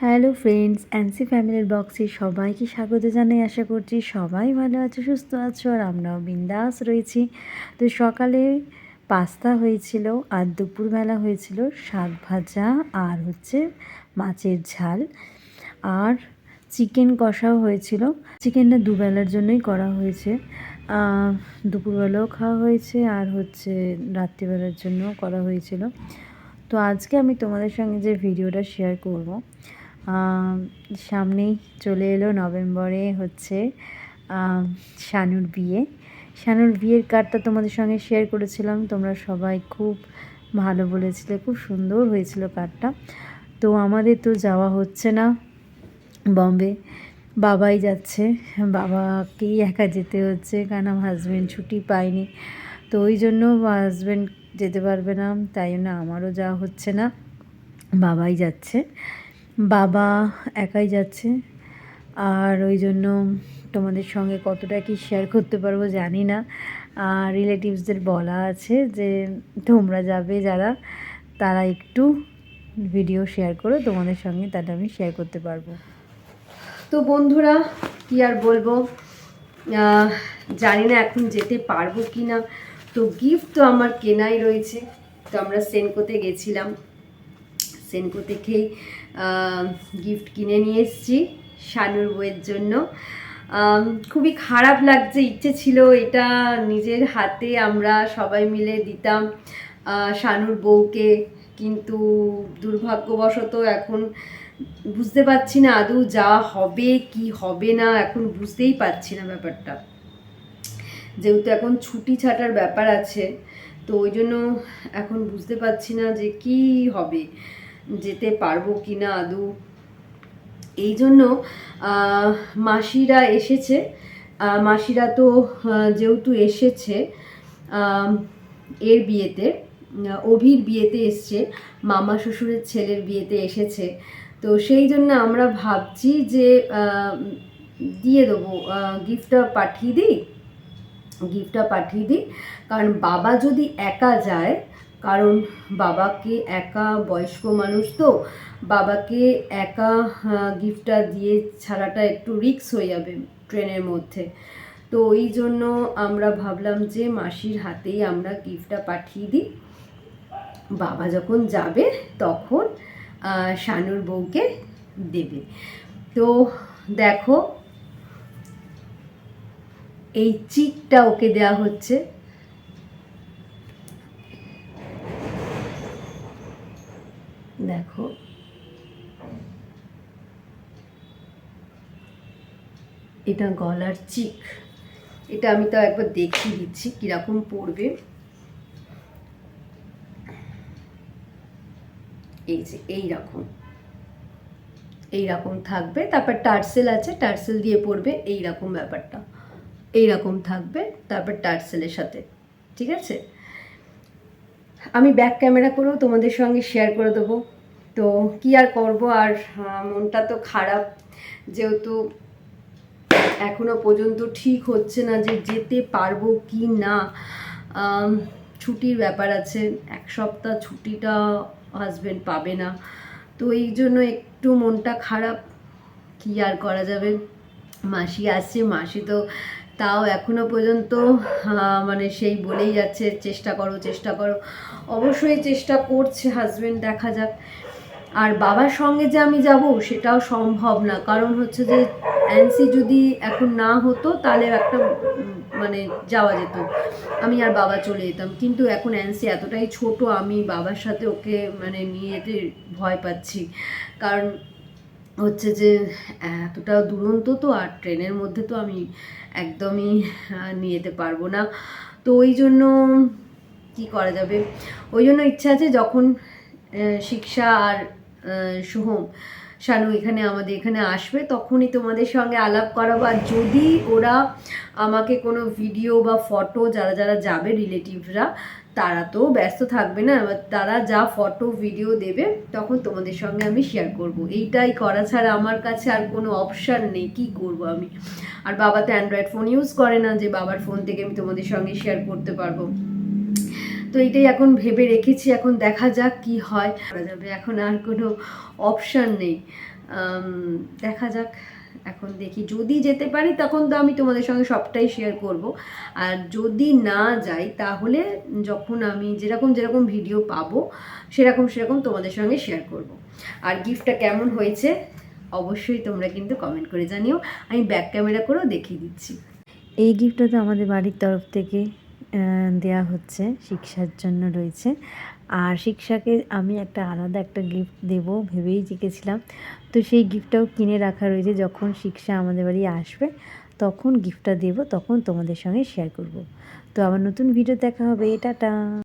Hello friends অ্যান্সি ফ্যামিলির বক্সে সবাইকে স্বাগত জানাই, আশা করছি সবাই ভালো আছো, সুস্থ আছো আর আমরাও বিন্দাস রয়েছি। তো সকালে পাস্তা হয়েছিল আর দুপুরবেলা হয়েছিল শাক ভাজা আর হচ্ছে মাছের ঝাল। আর চিকেন কষাও হয়েছিল। চিকেনটা দুবেলার জন্যই করা হয়েছে। দুপুরবেলাও খাওয়া হয়েছে আর হচ্ছে রাত্রিবেলার জন্যও করা হয়েছিল। তো আজকে আমি তোমাদের সঙ্গে যে ভিডিওটা শেয়ার করব সামনেই চলে এলো নভেম্বরে হচ্ছে শানুর বিয়ে। শানুর বিয়ের কার্ডটা তোমাদের সঙ্গে শেয়ার করেছিলাম, তোমরা সবাই খুব ভালো বলেছিলে, খুব সুন্দর হয়েছিল কার্ডটা তো আমাদের তো যাওয়া হচ্ছে না বম্বে, বাবাই যাচ্ছে, বাবাকেই একা যেতে হচ্ছে, কারণ আমার হাজব্যান্ড ছুটি পায়নি। তো ওই জন্য হাজব্যান্ড যেতে পারবে না, তাই জন্য আমারও যাওয়া হচ্ছে না, বাবাই যাচ্ছে। বাবা একাই যাচ্ছে। আর ওই জন্য তোমাদের সঙ্গে কতটা কি শেয়ার করতে পারব জানি না। আর রিলেটিভসদের বলা আছে যে, তোমরা যাবে যারা, তারা একটু ভিডিও শেয়ার করো, তোমাদের সঙ্গে তাহলে আমি শেয়ার করতে পারব। তো বন্ধুরা, কি আর বলব? জানি না এখন যেতে পারব কি না তো গিফট তো আমার কেনাই রয়েছে। তো আমরা সেনকোতে গেছিলাম। সেনকো থেকেই গিফট কিনে নিয়ে এসেছি শানুর বইয়ের জন্য। খুবই খারাপ লাগছে, ইচ্ছে ছিল এটা নিজের হাতে আমরা সবাই মিলে দিতাম। শানুর বউকে কিন্তু দুর্ভাগ্যবশত এখন বুঝতে পারছি না আদৌ যাওয়া হবে, কি হবে না, এখন বুঝতেই পারছি না ব্যাপারটা। যেহেতু এখন ছুটি ছাটার ব্যাপার আছে, তো ওই জন্য এখন বুঝতে পারছি না যে কি হবে। যেতে পারব কি না আদৌ? এই জন্য মাসিরা এসেছে। মাসিরা তো যেহেতু এসেছে এর বিয়েতে অভির বিয়েতে এসছে, মামা শ্বশুরের ছেলের বিয়েতে এসেছে। তো সেই জন্য আমরা ভাবছি যে দিয়ে দেবো গিফটটা পাঠিয়ে দিই? গিফটটা পাঠিয়ে দিই। কারণ বাবা যদি একা যায় কারণ বাবাকে একা বয়স্ক মানুষ তো, বাবাকে একা গিফটটা দিয়ে ছাড়াটা একটু রিস্ক হয়ে যাবে ট্রেনের মধ্যে। তো ওই জন্য আমরা ভাবলাম যে মাসির হাতেই আমরা গিফটটা পাঠিয়ে দিই। বাবা যখন যাবে তখন শানুর বউকে দেবে। তো দেখো, এই চিকটা ওকে দেওয়া হচ্ছে দেখো এটা গলার চিক এটা আমি তো একবার দেখিয়ে দিচ্ছি কীরকম পড়বে এই যে এই রকম এই রকম থাকবে। তারপর টার্সেল আছে, টার্সেল দিয়ে পড়বে এই রকম ব্যাপারটা। এই রকম থাকবে, তারপর টার্সেলের সাথে। ঠিক আছে? আমি ব্যাক ক্যামেরা করেও তোমাদের সঙ্গে শেয়ার করে দেবো। তো কি আর করব? আর মনটা তো খারাপ। যেহেতু এখনও পর্যন্ত ঠিক হচ্ছে না যে যেতে পারব কি না। ছুটির ব্যাপার আছে, এক সপ্তাহ ছুটিটা হাজবেন্ড পাবে না। তো এই জন্য একটু মনটা খারাপ, কি আর করা যাবে? মাসি আসছে, মাসি তো তাও এখনও পর্যন্ত মানে সেই বলেই যাচ্ছে, চেষ্টা করো চেষ্টা করো। অবশ্যই চেষ্টা করছে হাজবেন্ড দেখা যাক। আর বাবার সঙ্গে যে আমি যাব সেটাও সম্ভব না। কারণ হচ্ছে যে অ্যান্সি যদি এখন না হতো তাহলে একটা মানে যাওয়া যেত। আমি আর বাবা চলে যেতাম। কিন্তু এখন অ্যান্সি এতটাই ছোট, আমি বাবার সাথে ওকে মানে নিয়ে যেতে ভয় পাচ্ছি। কারণ হচ্ছে যে, এতটা দুরন্ত তো আর ট্রেনের মধ্যে তো আমি একদমই নিয়ে যেতে পারব না। তো ওই জন্য কি করা যাবে? ওই জন্য ইচ্ছা আছে যখন শিক্ষা আর সোহম, শানু এখানে আমাদের এখানে আসবে, তখনই তোমাদের সঙ্গে আলাপ করাবো। আর যদি ওরা আমাকে কোনো ভিডিও বা ফটো যারা যারা যাবে রিলেটিভরা তারা তো ব্যস্ত থাকবে না, এবার তারা যা ফটো ভিডিও দেবে, তখন তোমাদের সঙ্গে আমি শেয়ার করব। এইটাই করা ছাড়া আমার কাছে আর কোনো অপশান নেই, কি করব আমি? আর বাবা তো অ্যান্ড্রয়েড ফোন ইউজ করে না, যে বাবার ফোন থেকে আমি তোমাদের সঙ্গে শেয়ার করতে পারব। তো এটাই এখন ভেবে রেখেছি, এখন দেখা যাক কি হয়। করা যাবে, এখন আর কোনো অপশান নেই। দেখা যাক, এখন দেখি। যদি যেতে পারি, তখন তো আমি তোমাদের সঙ্গে সবটাই শেয়ার করব। আর যদি না যাই, তাহলে যখন আমি যেরকম যেরকম ভিডিও পাবো, সেরকম সেরকম তোমাদের সঙ্গে শেয়ার করব। আর গিফটটা কেমন হয়েছে, অবশ্যই তোমরা কিন্তু কমেন্ট করে জানিও। আমি ব্যাক ক্যামেরা করেও দেখিয়ে দিচ্ছি। এই গিফটটা তো আমাদের বাড়ির তরফ থেকে দেয়া হচ্ছে, শিক্ষার জন্য রয়েছে। আর শিক্ষাকে আমি একটা আলাদা একটা গিফট দেবো ভেবেই জিকেছিলাম তো সেই গিফটটাও কিনে রাখা রয়েছে, যখন শিক্ষা আমাদের বাড়ি আসবে, তখন গিফটটা দেব, তখন তোমাদের সঙ্গে শেয়ার করব। তো আবার নতুন ভিডিও দেখা হবে। টাটা!